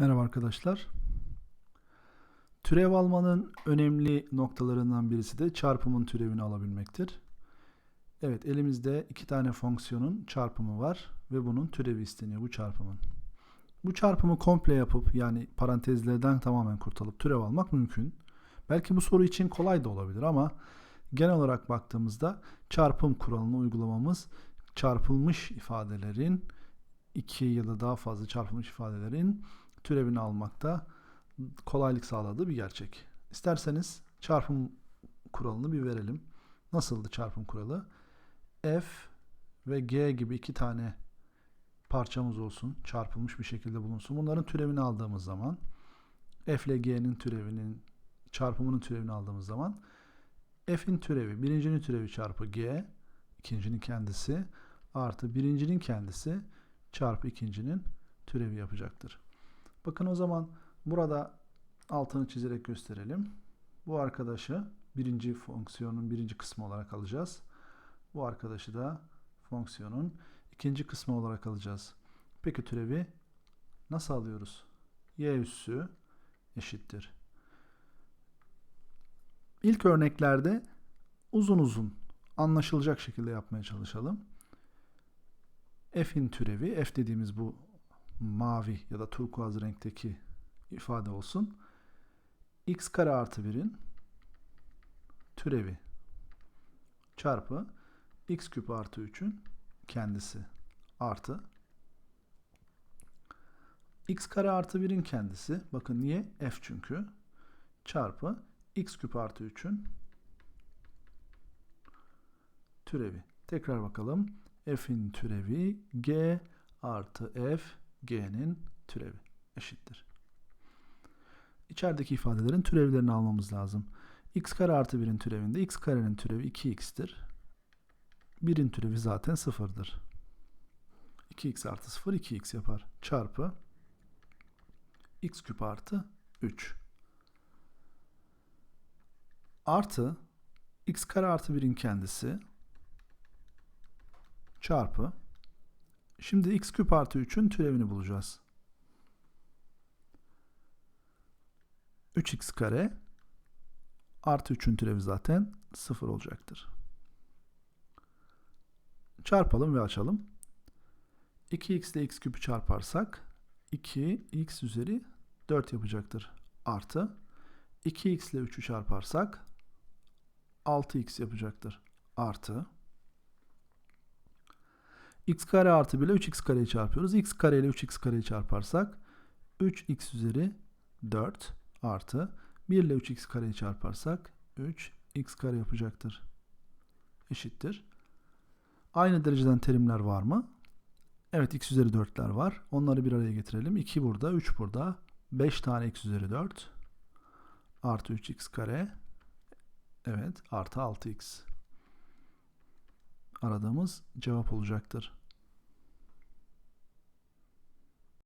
Merhaba arkadaşlar. Türev almanın önemli noktalarından birisi de çarpımın türevini alabilmektir. Evet elimizde iki tane fonksiyonun çarpımı var ve bunun türevi isteniyor bu çarpımın. Bu çarpımı komple yapıp yani parantezlerden tamamen kurtulup türev almak mümkün. Belki bu soru için kolay da olabilir ama genel olarak baktığımızda çarpım kuralını uygulamamız çarpılmış ifadelerin iki ya da daha fazla çarpılmış ifadelerin türevini almakta kolaylık sağladığı bir gerçek. İsterseniz çarpım kuralını bir verelim. Nasıldı çarpım kuralı? F ve G gibi iki tane parçamız olsun. Çarpılmış bir şekilde bulunsun. Bunların türevini aldığımız zaman F ile G'nin türevinin çarpımının türevini aldığımız zaman F'in türevi birincinin türevi çarpı G ikincinin kendisi artı birincinin kendisi çarpı ikincinin türevi yapacaktır. Bakın o zaman burada altını çizerek gösterelim. Bu arkadaşı birinci fonksiyonun birinci kısmı olarak alacağız. Bu arkadaşı da fonksiyonun ikinci kısmı olarak alacağız. Peki türevi nasıl alıyoruz? y üssü eşittir. İlk örneklerde uzun uzun anlaşılacak şekilde yapmaya çalışalım. f'in türevi, f dediğimiz bu mavi ya da turkuaz renkteki ifade olsun. x kare artı 1'in türevi çarpı x küp artı 3'ün kendisi artı x kare artı 1'in kendisi bakın niye f çünkü çarpı x küp artı 3'ün türevi. Tekrar bakalım. f'in türevi g artı f g'nin türevi eşittir. İçerideki ifadelerin türevlerini almamız lazım. x kare artı 1'in türevinde x karenin türevi 2x'tir. 1'in türevi zaten 0'dır. 2x artı 0 2x yapar. Çarpı x küp artı 3. Artı x kare artı 1'in kendisi çarpı Şimdi x küp artı 3'ün türevini bulacağız. 3x kare artı 3'ün türevi zaten 0 olacaktır. Çarpalım ve açalım. 2x ile x küpü çarparsak 2x üzeri 4 yapacaktır. Artı 2x ile 3'ü çarparsak 6x yapacaktır. Artı x kare artı 1 ile 3x kareyi çarpıyoruz. x kare ile 3x kareyi çarparsak 3x üzeri 4 artı 1 ile 3x kareyi çarparsak 3x kare yapacaktır. Eşittir. Aynı dereceden terimler var mı? Evet x üzeri 4'ler var. Onları bir araya getirelim. 2 burada, 3 burada. 5 tane x üzeri 4 artı 3x kare evet artı 6x aradığımız cevap olacaktır.